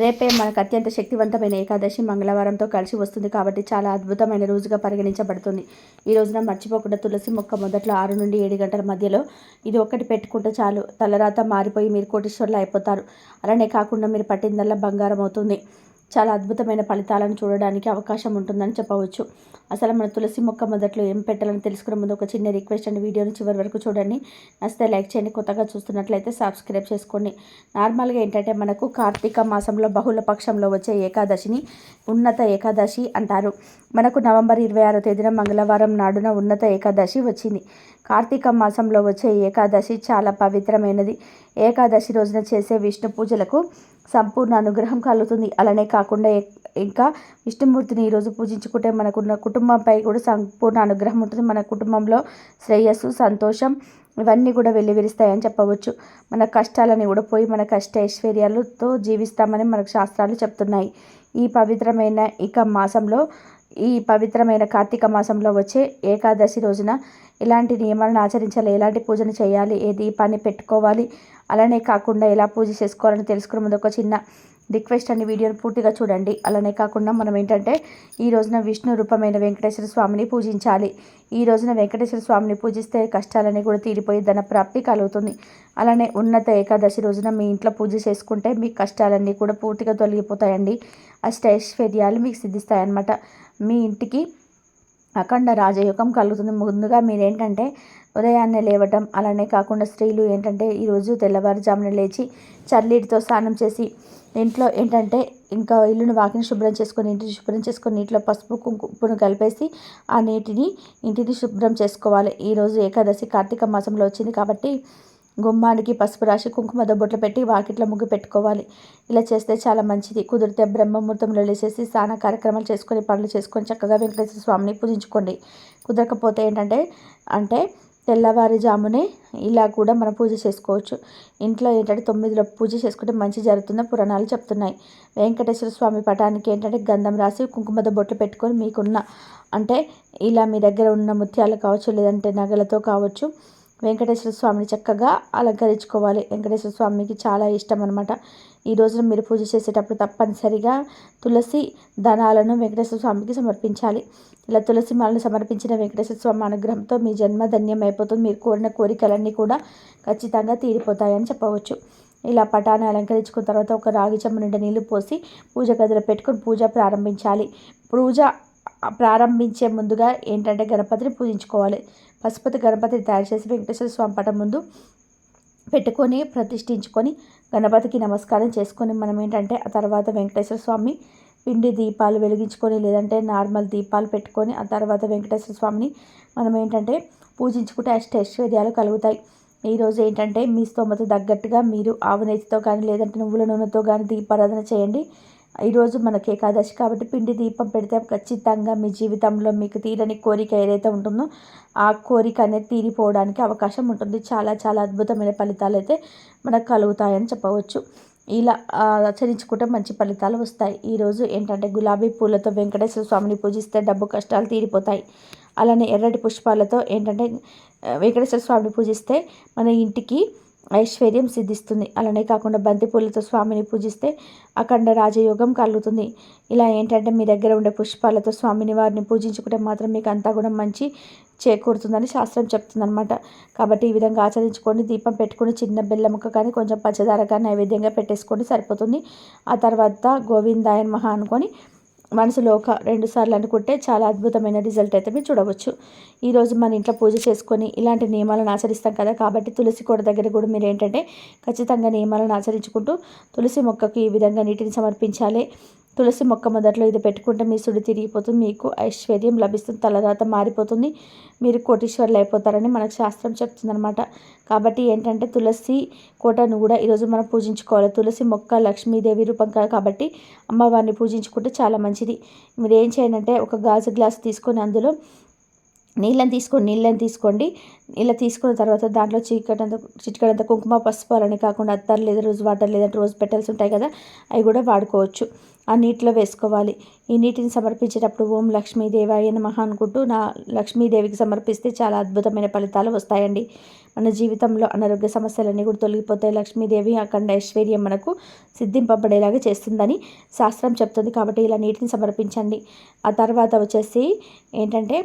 రేపే మనకు అత్యంత శక్తివంతమైన ఏకాదశి మంగళవారంతో కలిసి వస్తుంది కాబట్టి చాలా అద్భుతమైన రోజుగా పరిగణించబడుతుంది. ఈ రోజున మర్చిపోకుండా తులసి మొక్క మొదట్లో ఆరు నుండి ఏడు గంటల మధ్యలో ఇది ఒక్కటి పెట్టుకుంటే చాలు. తలరాత మారిపోయి మీరు కోటీశ్వర్లు అయిపోతారు. అలానే కాకుండా మీరు పట్టిందల్లా బంగారం అవుతుంది. చాలా అద్భుతమైన ఫలితాలను చూడడానికి అవకాశం ఉంటుందని చెప్పవచ్చు. అసలు మన తులసి మొక్క మొదట్లో ఏం పెట్టాలని తెలుసుకునే ముందు ఒక చిన్న రిక్వెస్ట్ అండి. వీడియోని చివరి వరకు చూడండి. నచ్చితే లైక్ చేయండి. కొత్తగా చూస్తున్నట్లయితే సబ్స్క్రైబ్ చేసుకోండి. నార్మల్గా ఏంటంటే మనకు కార్తీక మాసంలో బహుళ పక్షంలో వచ్చే ఏకాదశిని ఉన్నత ఏకాదశి అంటారు. మనకు నవంబర్ ఇరవై ఆరో తేదీన మంగళవారం నాడున ఉన్నత ఏకాదశి వచ్చింది. కార్తీక మాసంలో వచ్చే ఏకాదశి చాలా పవిత్రమైనది. ఏకాదశి రోజున చేసే విష్ణు పూజలకు సంపూర్ణ అనుగ్రహం కలుగుతుంది. అలానే కాకుండా ఇంకా విష్ణుమూర్తిని ఈరోజు పూజించుకుంటే మనకున్న కుటుంబంపై కూడా సంపూర్ణ అనుగ్రహం ఉంటుంది. మన కుటుంబంలో శ్రేయస్సు సంతోషం ఇవన్నీ కూడా వెల్లివిరుస్తాయని చెప్పవచ్చు. మన కష్టాలని కూడా పోయి మన కష్ట ఐశ్వర్యాలతో జీవిస్తామని మనకు శాస్త్రాలు చెప్తున్నాయి. ఈ పవిత్రమైన ఇక మాసంలో ఈ పవిత్రమైన కార్తీక మాసంలో వచ్చే ఏకాదశి రోజున ఎలాంటి నియమాలను ఆచరించాలి? ఎలాంటి పూజను చేయాలి? ఏ దీపాన్ని పెట్టుకోవాలి? అలానే కాకుండా ఎలా పూజ చేసుకోవాలని తెలుసుకునే ముందు ఒక చిన్న రిక్వెస్ట్ అని వీడియోని పూర్తిగా చూడండి. అలానే కాకుండా మనం ఏంటంటే ఈ రోజున విష్ణు రూపమైన వెంకటేశ్వర స్వామిని పూజించాలి. ఈ రోజున వెంకటేశ్వర స్వామిని పూజిస్తే కష్టాలని కూడా తీరిపోయి ధన ప్రాప్తి కలుగుతుంది. అలానే ఉన్నత ఏకాదశి రోజున మీ ఇంట్లో పూజ చేసుకుంటే మీ కష్టాలన్నీ కూడా పూర్తిగా తొలగిపోతాయండి. అష్టైశ్వర్యాలు మీకు సిద్ధిస్తాయన్నమాట. మీ ఇంటికి అఖండ రాజయోగం కలుగుతుంది. ముందుగా మీరేంటంటే ఉదయాన్నే లేవటం అలానే కాకుండా స్త్రీలు ఏంటంటే ఈరోజు తెల్లవారుజామున లేచి చల్లీటితో స్నానం చేసి ఇంట్లో ఏంటంటే ఇంకా ఇల్లుని వాకిని శుభ్రం చేసుకొని ఇంటిని శుభ్రం చేసుకొని నీటిలో పసుపు కుంకుమను కలిపేసి ఆ నీటిని ఇంటిని శుభ్రం చేసుకోవాలి. ఈరోజు ఏకాదశి కార్తీక మాసంలో వచ్చింది కాబట్టి గుమ్మానికి పసుపు రాసి కుంకుమ దొబ్బొట్లు పెట్టి వాకిట్లో ముగ్గు పెట్టుకోవాలి. ఇలా చేస్తే చాలా మంచిది. కుదిరితే బ్రహ్మముహూర్తంలో లేచేసి స్నాన కార్యక్రమాలు చేసుకొని పనులు చేసుకొని చక్కగా వెంకటేశ్వర స్వామిని పూజించుకోండి. కుదరకపోతే ఏంటంటే అంటే తెల్లవారుజామునే ఇలా కూడా మనం పూజ చేసుకోవచ్చు. ఇంట్లో ఏంటంటే తొమ్మిదిలో పూజ చేసుకుంటే మంచి జరుగుతుందని పురాణాలు చెప్తున్నాయి. వెంకటేశ్వర స్వామి పటానికి ఏంటంటే గంధం రాసి కుంకుమతో బొట్లు పెట్టుకొని మీకున్న అంటే ఇలా మీ దగ్గర ఉన్న ముత్యాలు కావచ్చు లేదంటే నగలతో కావచ్చు వెంకటేశ్వర స్వామిని చక్కగా అలంకరించుకోవాలి. వెంకటేశ్వర స్వామికి చాలా ఇష్టం అనమాట ఈ రోజున మీరు పూజ చేసేటప్పుడు తప్పనిసరిగా తులసి ధనాలను వెంకటేశ్వర స్వామికి సమర్పించాలి. ఇలా తులసి మాలను సమర్పించిన వెంకటేశ్వర స్వామి అనుగ్రహంతో మీ జన్మ ధన్యం అయిపోతుంది. మీరు కోరిన కోరికలన్నీ కూడా ఖచ్చితంగా తీరిపోతాయని చెప్పవచ్చు. ఇలా పటాన్ని అలంకరించుకున్న తర్వాత ఒక రాగి చెమ్మ నిండా నీళ్ళు పోసి పూజ గదిలో పెట్టుకొని పూజ ప్రారంభించాలి. పూజ ప్రారంభించే ముందుగా ఏంటంటే గణపతిని పూజించుకోవాలి. పశుపతి గణపతిని తయారు చేసి వెంకటేశ్వర స్వామి పటం ముందు పెట్టుకొని ప్రతిష్ఠించుకొని గణపతికి నమస్కారం చేసుకొని మనం ఏంటంటే ఆ తర్వాత వెంకటేశ్వర స్వామి పిండి దీపాలు వెలిగించుకొని లేదంటే నార్మల్ దీపాలు పెట్టుకొని ఆ తర్వాత వెంకటేశ్వర స్వామిని మనం ఏంటంటే పూజించుకుంటే అష్ట ఐశ్వర్యాలు కలుగుతాయి. ఈరోజు ఏంటంటే మీ స్తోమత తగ్గట్టుగా మీరు ఆవు నెయ్యితో కానీ లేదంటే నువ్వుల నూనెతో కానీ దీపారాధన చేయండి. ఈరోజు మనకి ఏకాదశి కాబట్టి పిండి దీపం పెడితే ఖచ్చితంగా మీ జీవితంలో మీకు తీరని కోరిక ఏదైతే ఉంటుందో ఆ కోరిక అనేది తీరిపోవడానికి అవకాశం ఉంటుంది. చాలా చాలా అద్భుతమైన ఫలితాలు అయితే మనకు కలుగుతాయని చెప్పవచ్చు. ఇలా ఆచరించుకుంటే మంచి ఫలితాలు వస్తాయి. ఈరోజు ఏంటంటే గులాబీ పూలతో వెంకటేశ్వర స్వామిని పూజిస్తే డబ్బు కష్టాలు తీరిపోతాయి. అలానే ఎర్రటి పుష్పాలతో ఏంటంటే వెంకటేశ్వర స్వామిని పూజిస్తే మన ఇంటికి ఐశ్వర్యం సిద్ధిస్తుంది. అలానే కాకుండా బంతిపూలతో స్వామిని పూజిస్తే అఖండ రాజయోగం కలుగుతుంది. ఇలా ఏంటంటే మీ దగ్గర ఉండే పుష్పాలతో స్వామిని వారిని పూజించుకుంటే మాత్రం మీకు అంతా కూడా మంచి చేకూరుతుందని శాస్త్రం చెప్తుందనమాట కాబట్టి ఈ విధంగా ఆచరించుకొని దీపం పెట్టుకుని చిన్న బెల్ల ముక్క కానీ కొంచెం పచ్చదార కానీ నైవేద్యంగా పెట్టేసుకొని సరిపోతుంది. ఆ తర్వాత గోవిందాయన్ మహా అనుకొని మనసులో ఒక రెండు సార్లు అనుకుంటే చాలా అద్భుతమైన రిజల్ట్ అయితే మీరు చూడవచ్చు. ఈరోజు మన ఇంట్లో పూజ చేసుకొని ఇలాంటి నియమాలను ఆచరిస్తాం కదా కాబట్టి తులసి కోట దగ్గర కూడా మీరు ఏంటంటే ఖచ్చితంగా నియమాలను ఆచరించుకుంటూ తులసి మొక్కకు ఈ విధంగా నీటిని సమర్పించాలి. తులసి మొక్క మొదట్లో ఇది పెట్టుకుంటే మీ సుడి తిరిగిపోతుంది మీకు ఐశ్వర్యం లభిస్తుంది తలరాత మారిపోతుంది మీరు కోటీశ్వర్లు అయిపోతారని మనకు శాస్త్రం చెప్తుందనమాట కాబట్టి ఏంటంటే తులసి కోటను కూడా ఈరోజు మనం పూజించుకోవాలి. తులసి మొక్క లక్ష్మీదేవి రూపం కాబట్టి అమ్మవారిని పూజించుకుంటే చాలా మంచిది. మీరు ఏం చేయాలంటే ఒక గాజు గ్లాస్ తీసుకొని అందులో నీళ్ళని తీసుకోండి నీళ్ళని తీసుకోండి. ఇలా తీసుకున్న తర్వాత దాంట్లో చీకటంత చిటికడంత కుంకుమ పసుపు అలానే కాకుండా అత్తారు లేదా రోజు వాటర్ లేదంటే రోజు పెట్టల్స్ ఉంటాయి కదా అవి కూడా వాడుకోవచ్చు. ఆ నీటిలో వేసుకోవాలి. ఈ నీటిని సమర్పించేటప్పుడు ఓం లక్ష్మీదేవాయ నమః అనుకుంటూ నా లక్ష్మీదేవికి సమర్పిస్తే చాలా అద్భుతమైన ఫలితాలు వస్తాయండి. మన జీవితంలో అనారోగ్య సమస్యలన్నీ కూడా తొలగిపోతాయి. లక్ష్మీదేవి అఖండ ఐశ్వర్యం మనకు సిద్ధింపబడేలాగా చేస్తుందని శాస్త్రం చెప్తుంది కాబట్టి ఇలా నీటిని సమర్పించండి. ఆ తర్వాత వచ్చేసి ఏంటంటే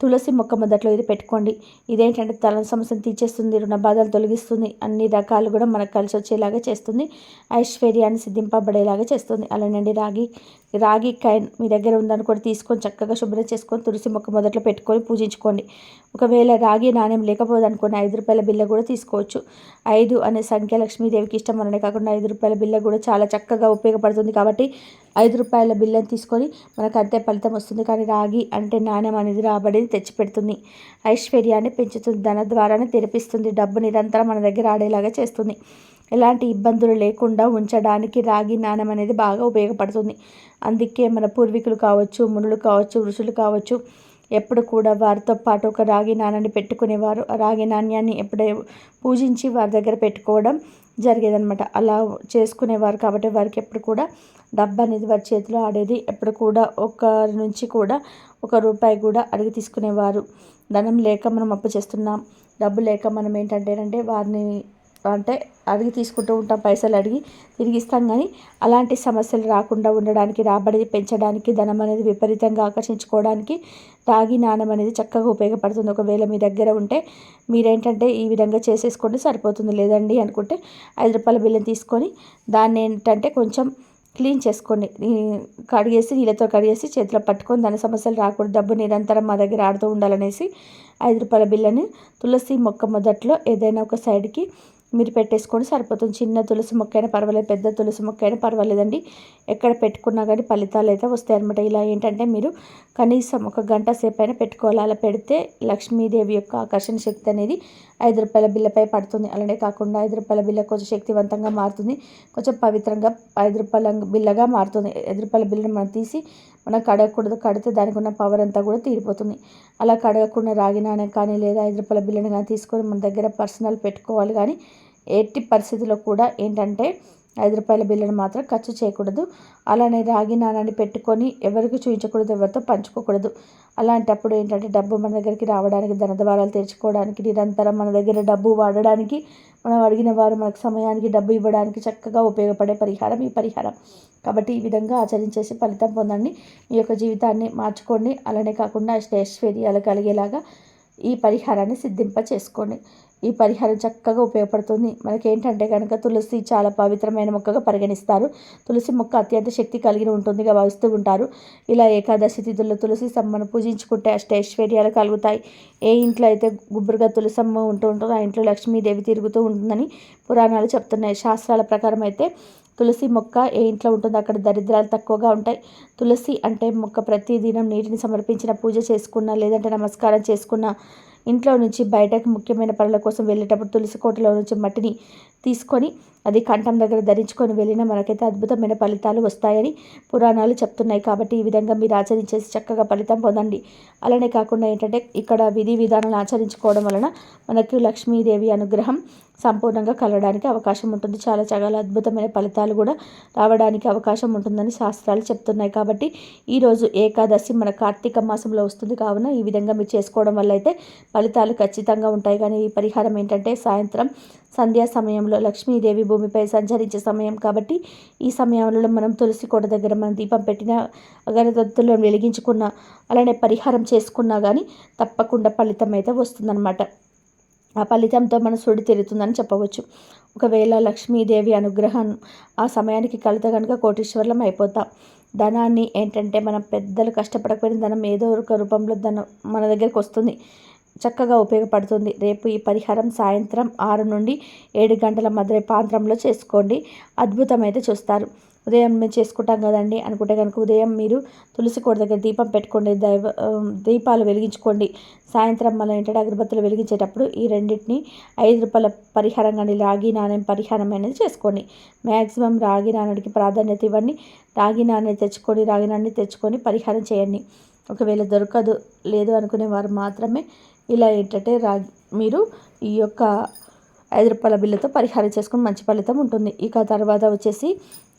తులసి మొక్క మొదట్లో ఇది పెట్టుకోండి. ఇదేంటంటే తల సమస్యను తీర్చేస్తుంది రుణ బాధలు తొలగిస్తుంది అన్ని రకాలు కూడా మనకు కలిసి వచ్చేలాగా చేస్తుంది. ఐశ్వర్యాన్ని సిద్ధింపబడేలాగా చేస్తుంది. అలానండి రాగి రాగి కైన్ మీ దగ్గర ఉందని కూడా తీసుకొని చక్కగా శుభ్రం చేసుకొని తులసి మొక్క మొదట్లో పెట్టుకొని పూజించుకోండి. ఒకవేళ రాగి నాణ్యం లేకపోతే ఐదు రూపాయల బిల్ల కూడా తీసుకోవచ్చు. ఐదు అనే సంఖ్య లక్ష్మీదేవికి ఇష్టం అననే కాకుండా ఐదు రూపాయల బిల్ల కూడా చాలా చక్కగా ఉపయోగపడుతుంది కాబట్టి ఐదు రూపాయల బిల్లని తీసుకొని మనకు అంతే ఫలితం వస్తుంది. కానీ రాగి అంటే నాణ్యం అనేది రాబడి రాబడిని తెచ్చిపెడుతుంది ఐశ్వర్యాన్ని పెంచుతుంది. ధన ద్వారానే తెరిపిస్తుంది. డబ్బు నిరంతరం మన దగ్గర ఆడేలాగా చేస్తుంది. ఎలాంటి ఇబ్బందులు లేకుండా ఉంచడానికి రాగి నాణం అనేది బాగా ఉపయోగపడుతుంది. అందుకే మన పూర్వీకులు కావచ్చు మునులు కావచ్చు ఋషులు కావచ్చు ఎప్పుడు కూడా వారితో పాటు ఒక రాగి నాణాన్ని పెట్టుకునేవారు. ఆ రాగి నాణ్యాన్ని ఎప్పుడే పూజించి వారి దగ్గర పెట్టుకోవడం జరిగేదనమాట అలా చేసుకునేవారు కాబట్టి వారికి ఎప్పుడు కూడా డబ్బు అనేది వారి చేతిలో ఆడేది. ఎప్పుడు కూడా ఒకరి నుంచి కూడా ఒక రూపాయి కూడా అడిగి తీసుకునేవారు. ధనం లేక మనం అప్పు చేస్తున్నాం. డబ్బు లేక మనం ఏంటంటేనంటే వారిని అంటే అడిగి తీసుకుంటూ ఉంటాం పైసలు అడిగి తిరిగి ఇస్తాం కానీ అలాంటి సమస్యలు రాకుండా ఉండడానికి రాబడి పెంచడానికి ధనం అనేది విపరీతంగా ఆకర్షించుకోవడానికి రాగి నాణం అనేది చక్కగా ఉపయోగపడుతుంది. ఒకవేళ మీ దగ్గర ఉంటే మీరేంటంటే ఈ విధంగా చేసేసుకోండి సరిపోతుంది. లేదండి అనుకుంటే ఐదు రూపాయల బిల్లం తీసుకొని దాన్ని ఏంటంటే కొంచెం క్లీన్ చేసుకోండి. కడిగేసి నీళ్ళతో కడిగేసి చేతిలో పట్టుకొని దాని సమస్యలు రాకూడదు. డబ్బు నిరంతరం మా దగ్గర ఆడుతూ ఉండాలనేసి ఐదు రూపాయల బిల్లని తులసి మొక్క మొదట్లో ఏదైనా ఒక సైడ్కి మీరు పెట్టేసుకొని సరిపోతుంది. చిన్న తులసి మొక్క అయినా పర్వాలేదు పెద్ద తులసి మొక్క అయినా పర్వాలేదండి. ఎక్కడ పెట్టుకున్నా కానీ ఫలితాలు అయితే వస్తాయి అనమాట ఇలా ఏంటంటే మీరు కనీసం ఒక గంట సేపు అయినా పెట్టుకోవాలి. అలా పెడితే లక్ష్మీదేవి యొక్క ఆకర్షణ శక్తి అనేది ఐదు రూపాయల బిల్లపై పడుతుంది. అలానే కాకుండా ఐదు రూపాయల బిల్ల కొంచెం శక్తివంతంగా మారుతుంది. కొంచెం పవిత్రంగా ఐదు రూపాయల బిల్లగా మారుతుంది. ఐదు రూపాయల బిల్లను మనం తీసి మనం కడగకూడదు కడితే దానికి ఉన్న పవర్ అంతా కూడా తీరిపోతుంది. అలా కడగకుండా రాగి నాణ్యం కానీ లేదా ఐదు రూపాయల బిల్లుని కానీ తీసుకొని మన దగ్గర పర్సనల్ పెట్టుకోవాలి. కానీ ఎట్టి పరిస్థితుల్లో కూడా ఏంటంటే ఐదు రూపాయల బిల్లును మాత్రం ఖర్చు చేయకూడదు. అలానే రాగి నాణాన్ని పెట్టుకొని ఎవరికి చూపించకూడదు ఎవరితో పంచుకోకూడదు. అలాంటప్పుడు ఏంటంటే డబ్బు మన దగ్గరికి రావడానికి ధన ద్వారాలు తెరుచుకోవడానికి నిరంతరం మన దగ్గర డబ్బు వాడడానికి మనం అడిగిన వారు మనకు సమయానికి డబ్బు ఇవ్వడానికి చక్కగా ఉపయోగపడే పరిహారం ఈ పరిహారం. కాబట్టి ఈ విధంగా ఆచరించేసి ఫలితం పొందండి. మీ యొక్క జీవితాన్ని మార్చుకోండి. అలానే కాకుండా ఐశ్వర్యాలు కలిగేలాగా ఈ పరిహారాన్ని సిద్ధింప చేసుకోండి ఈ పరిహారం చక్కగా ఉపయోగపడుతుంది. మనకి ఏంటంటే కనుక తులసి చాలా పవిత్రమైన మొక్కగా పరిగణిస్తారు. తులసి మొక్క అత్యంత శక్తి కలిగి ఉంటుందిగా భావిస్తూ ఉంటారు. ఇలా ఏకాదశి తిథుల్లో తులసి సమ్మను పూజించుకుంటే అష్టైశ్వర్యాలు కలుగుతాయి. ఏ ఇంట్లో అయితే గుబురుగా తులసమ్మ ఉంటూ ఉంటుందో ఆ ఇంట్లో లక్ష్మీదేవి తిరుగుతూ ఉంటుందని పురాణాలు చెప్తున్నాయి. శాస్త్రాల ప్రకారం అయితే తులసి మొక్క ఏ ఇంట్లో ఉంటుందో అక్కడ దరిద్రాలు తక్కువగా ఉంటాయి. తులసి అంటే మొక్క ప్రతిదినం నీటిని సమర్పించిన పూజ చేసుకున్న లేదంటే నమస్కారం చేసుకున్న ఇంట్లో నుంచి బయటకు ముఖ్యమైన పనుల కోసం వెళ్ళేటప్పుడు తులసి కోటలో నుంచి మట్టిని తీసుకొని అది కంఠం దగ్గర ధరించుకొని వెళ్ళిన మనకైతే అద్భుతమైన ఫలితాలు వస్తాయని పురాణాలు చెప్తున్నాయి కాబట్టి ఈ విధంగా మీరు ఆచరించేసి చక్కగా ఫలితం పొందండి. అలానే కాకుండా ఏంటంటే ఇక్కడ విధి విధానాలు ఆచరించుకోవడం వలన మనకి లక్ష్మీదేవి అనుగ్రహం సంపూర్ణంగా కలగడానికి అవకాశం ఉంటుంది. చాలా చాలా అద్భుతమైన ఫలితాలు కూడా రావడానికి అవకాశం ఉంటుందని శాస్త్రాలు చెప్తున్నాయి కాబట్టి ఈరోజు ఏకాదశి మన కార్తీక మాసంలో వస్తుంది. కావున ఈ విధంగా మీరు చేసుకోవడం వల్ల అయితే ఫలితాలు ఖచ్చితంగా ఉంటాయి. కానీ ఈ పరిహారం ఏంటంటే సాయంత్రం సంధ్యా సమయంలో లక్ష్మీదేవి భూమిపై సంచరించే సమయం కాబట్టి ఈ సమయంలో మనం తులసి కోట దగ్గర మనం దీపం పెట్టిన అగరదత్తులను వెలిగించుకున్న అలానే పరిహారం చేసుకున్నా కానీ తప్పకుండా ఫలితం అయితే వస్తుందన్నమాట. ఆ ఫలితంతో మన సుడి తిరుగుతుందని చెప్పవచ్చు. ఒకవేళ లక్ష్మీదేవి అనుగ్రహం ఆ సమయానికి కలిత కనుక కోటీశ్వర్లం అయిపోతాం. ధనాన్ని ఏంటంటే మనం పెద్దలు కష్టపడకపోయిన ధనం ఏదో ఒక రూపంలో ధనం మన దగ్గరికి వస్తుంది. చక్కగా ఉపయోగపడుతుంది. రేపు ఈ పరిహారం సాయంత్రం ఆరు నుండి ఏడు గంటల మధ్య ప్రాంతంలో చేసుకోండి. అద్భుతమైతే చూస్తారు. ఉదయం మేము చేసుకుంటాం కదండి అనుకుంటే కనుక ఉదయం మీరు తులసి కోట దగ్గర దీపం పెట్టుకోండి. దైవ దీపాలు వెలిగించుకోండి. సాయంత్రం మళ్ళీ ఏంటంటే అగరబత్తులు వెలిగించేటప్పుడు ఈ రెండింటిని ఐదు రూపాయల పరిహారం కానీ రాగి నాణ్యం పరిహారం అనేది చేసుకోండి. మ్యాక్సిమం రాగి నాణ్యానికి ప్రాధాన్యత ఇవ్వండి. రాగి నాణ్యం తెచ్చుకొని రాగి నాణ్యం తెచ్చుకొని పరిహారం చేయండి. ఒకవేళ దొరకదు లేదు అనుకునే వారు మాత్రమే ఇలా ఏంటంటే రా మీరు ఈ యొక్క ఐదు రూపాయల బిల్లుతో పరిహారం చేసుకుని మంచి ఫలితం ఉంటుంది. ఇక తర్వాత వచ్చేసి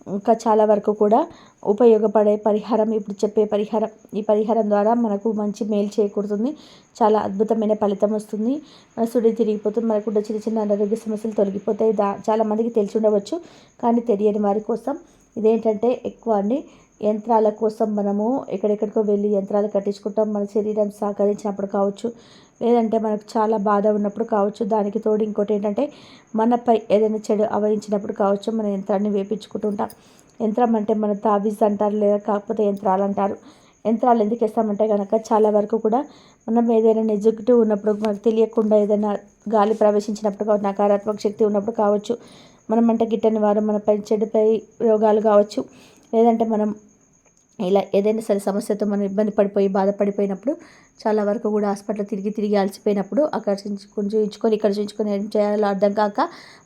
ఇంకా చాలా వరకు కూడా ఉపయోగపడే పరిహారం ఇప్పుడు చెప్పే పరిహారం ఈ పరిహారం ద్వారా మనకు మంచి మేలు చేకూరుతుంది. చాలా అద్భుతమైన ఫలితం వస్తుంది. మన సుడి తిరిగిపోతుంది. మనకు చిన్న చిన్న అనారోగ్య సమస్యలు తొలగిపోతాయి. దా చాలామందికి తెలిసి ఉండవచ్చు కానీ తెలియని వారి కోసం ఇదేంటంటే ఎక్కువ అండి. యంత్రాల కోసం మనము ఎక్కడెక్కడికో వెళ్ళి యంత్రాలు కట్టించుకుంటాం. మన శరీరం సహకరించినప్పుడు కావచ్చు లేదంటే మనకు చాలా బాధ ఉన్నప్పుడు కావచ్చు దానికి తోడు ఇంకోటి ఏంటంటే మనపై ఏదైనా చెడు అవహించినప్పుడు కావచ్చు మన యంత్రాన్ని వేపించుకుంటుంటాం యంత్రం అంటే మన తాబీజ్ అంటారు లేదా కాకపోతే యంత్రాలు అంటారు. యంత్రాలు ఎందుకు వేస్తామంటే కనుక చాలా వరకు కూడా మనం ఏదైనా నెగిటివ్ ఉన్నప్పుడు మనకు తెలియకుండా ఏదైనా గాలి ప్రవేశించినప్పుడు కావచ్చు నకారాత్మక శక్తి ఉన్నప్పుడు కావచ్చు మనం అంటే గిట్టని వారు మనపై చెడుపై రోగాలు కావచ్చు లేదంటే మనం ఇలా ఏదైనా సరే సమస్యతో మనం ఇబ్బంది పడిపోయి బాధపడిపోయినప్పుడు చాలా వరకు కూడా హాస్పిటల్ తిరిగి తిరిగి అలసిపోయినప్పుడు అక్కడ చూయించుకొని ఇక్కడ చూయించుకొని ఏం చేయాలో అర్థం కాక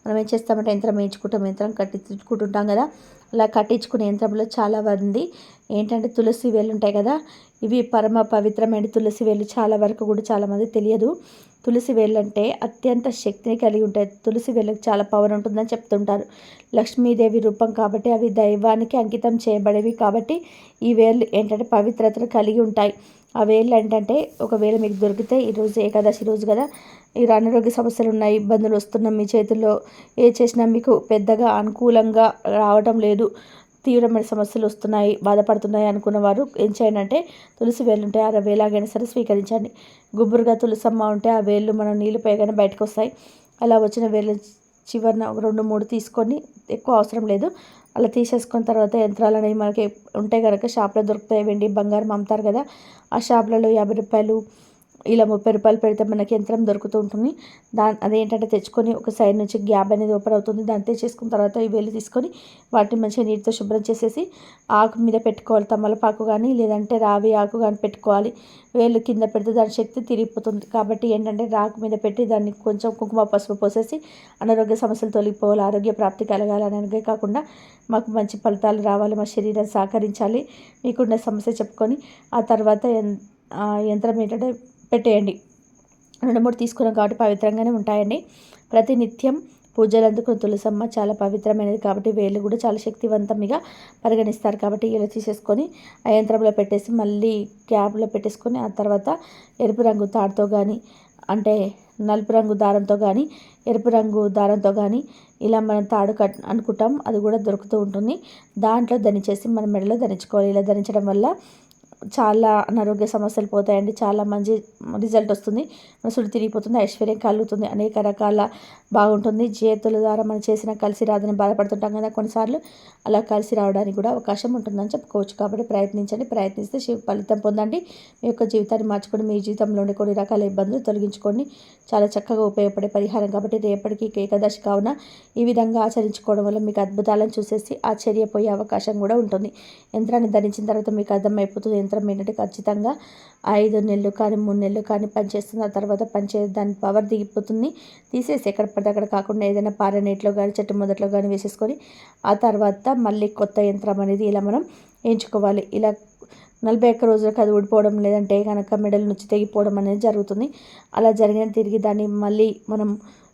మనం ఏం చేస్తామంటే యంత్రం వేయించుకుంటాం యంత్రం కట్టి తిట్టుకుంటుంటాం కదా. అలా కట్టించుకునే యంత్రంలో చాలా మంది ఏంటంటే తులసి వేలు ఉంటాయి కదా ఇవి పరమ పవిత్రమైన తులసి వేలు చాలా వరకు కూడా చాలామంది తెలియదు. తులసి వేళ్ళు అంటే అత్యంత శక్తిని కలిగి ఉంటాయి. తులసి వేళ్ళకి చాలా పవర్ ఉంటుందని చెప్తుంటారు. లక్ష్మీదేవి రూపం కాబట్టి అవి దైవానికి అంకితం చేయబడేవి కాబట్టి ఈ వేళ్ళు ఏంటంటే పవిత్రతను కలిగి ఉంటాయి. ఆ వేళ్ళు ఏంటంటే ఒకవేళ మీకు దొరికితే ఈరోజు ఏకాదశి రోజు కదా ఈ అనారోగ్య సమస్యలు ఉన్నాయి ఇబ్బందులు వస్తున్నాయి మీ చేతుల్లో ఏ చేసినా మీకు పెద్దగా అనుకూలంగా రావటం లేదు తీవ్రమైన సమస్యలు వస్తున్నాయి బాధపడుతున్నాయి అనుకున్న వారు ఏం చేయండి అంటే తులసి వేలు ఉంటాయి ఆ వేలాగైనా సరే స్వీకరించండి. గుబురుగా తులసమ్మ ఉంటే ఆ వేళ్ళు మనం నీళ్ళు పోయగానే బయటకు వస్తాయి. అలా వచ్చిన వేళ్ళు చివరిన ఒక రెండు మూడు తీసుకొని ఎక్కువ అవసరం లేదు. అలా తీసేసుకున్న తర్వాత యంత్రాలు అనేవి మనకి ఉంటే కనుక షాప్లో దొరుకుతాయి. వెండి బంగారం అమ్ముతారు కదా. ఆ షాప్లలో యాభై రూపాయలు ఇలా ముప్పై రూపాయలు పెడితే మనకి యంత్రం దొరుకుతూ ఉంటుంది. దాని అదేంటంటే తెచ్చుకొని ఒక సైడ్ నుంచి గ్యాప్ అనేది ఓపెన్ అవుతుంది. దాన్ని తెచ్చేసుకున్న తర్వాత ఈ వేలు తీసుకొని వాటిని మంచిగా నీటితో శుభ్రం చేసేసి ఆకు మీద పెట్టుకోవాలి. తమలపాకు కానీ లేదంటే రావి ఆకు కానీ పెట్టుకోవాలి. వేలు కింద పెడితే దాని శక్తి తిరిగిపోతుంది. కాబట్టి ఏంటంటే రాకు మీద పెట్టి దాన్ని కొంచెం కుంకుమ పసుపు పోసేసి అనారోగ్య సమస్యలు తొలగిపోవాలి. ఆరోగ్య ప్రాప్తి కలగాలి అనగే కాకుండా మాకు మంచి ఫలితాలు రావాలి. మా శరీరం సహకరించాలి. మీకున్న సమస్య చెప్పుకొని ఆ తర్వాత యంత్రం ఏంటంటే పెట్టేయండి. రెండు మూడు తీసుకున్నాం కాబట్టి పవిత్రంగానే ఉంటాయండి. ప్రతినిత్యం పూజలు అందుకున్న తులసమ్మ చాలా పవిత్రమైనది కాబట్టి వేళ్ళు కూడా చాలా శక్తివంతంగా పరిగణిస్తారు కాబట్టి ఇలా తీసేసుకొని ఆ యంత్రంలో పెట్టేసి మళ్ళీ క్యాబ్లో పెట్టేసుకొని ఆ తర్వాత ఎరుపు రంగు తాడుతో కానీ అంటే నలుపు రంగు దారంతో కానీ ఎరుపు రంగు దారంతో కానీ ఇలా మనం తాడు కట్ అనుకుంటాం. అది కూడా దొరుకుతూ ఉంటుంది. దాంట్లో ధనిచేసి మన మెడలో ధరించుకోవాలి ఇలా ధరించడం వల్ల చాలా అనారోగ్య సమస్యలు పోతాయండి. చాలా మంచి రిజల్ట్ వస్తుంది. సుడి తిరిగిపోతుంది ఐశ్వర్యం కలుగుతుంది. అనేక రకాల బాగుంటుంది. చేతుల ద్వారా మనం చేసిన కలిసి రాదని బాధపడుతుంటాం కదా కొన్నిసార్లు. అలా కలిసి రావడానికి కూడా అవకాశం ఉంటుందని చెప్పుకోవచ్చు. కాబట్టి ప్రయత్నించండి. ప్రయత్నిస్తే ఫలితం పొందండి. మీ యొక్క జీవితాన్ని మార్చుకొని మీ జీవితంలో ఉండే కొన్ని రకాల ఇబ్బందులు తొలగించుకొని చాలా చక్కగా ఉపయోగపడే పరిహారం కాబట్టి రేపటికి ఏకాదశి కావున ఈ విధంగా ఆచరించుకోవడం వల్ల మీకు అద్భుతాలను చూసేసి ఆశ్చర్యపోయే అవకాశం కూడా ఉంటుంది. యంత్రాన్ని ధరించిన తర్వాత మీకు అర్థమైపోతుంది. యంత్రం ఏంటంటే ఖచ్చితంగా ఐదు నెలలు కానీ మూడు నెలలు కానీ పనిచేస్తుంది ఆ తర్వాత పనిచే దాని పవర్ దిగిపోతుంది. తీసేసి ఎక్కడ పడితే అక్కడ కాకుండా ఏదైనా పార నీటిలో కానీ చెట్టు మొదట్లో కానీ వేసేసుకొని ఆ తర్వాత మళ్ళీ కొత్త యంత్రం అనేది ఇలా మనం ఎంచుకోవాలి. ఇలా నలభై ఒక్క రోజులకు అది ఊడిపోవడం లేదంటే కనుక మెడల నుంచి తెగిపోవడం అనేది జరుగుతుంది. అలా జరిగిన తిరిగి దాన్ని మళ్ళీ మనం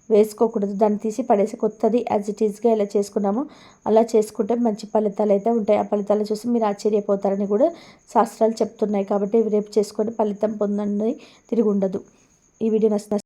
వేసుకోకూడదు. దాన్ని తీసి పడేసి కొత్తది యాజ్ ఇట్ ఈస్గా ఇలా చేసుకున్నాము అలా చేసుకుంటే మంచి ఫలితాలు అయితే ఉంటాయి. ఆ ఫలితాలు చూసి మీరు ఆశ్చర్యపోతారని కూడా శాస్త్రాలు చెప్తున్నాయి. కాబట్టి రేపు చేసుకొని ఫలితం పొందండి. తిరిగి ఉండదు. ఈ వీడియో నచ్చిన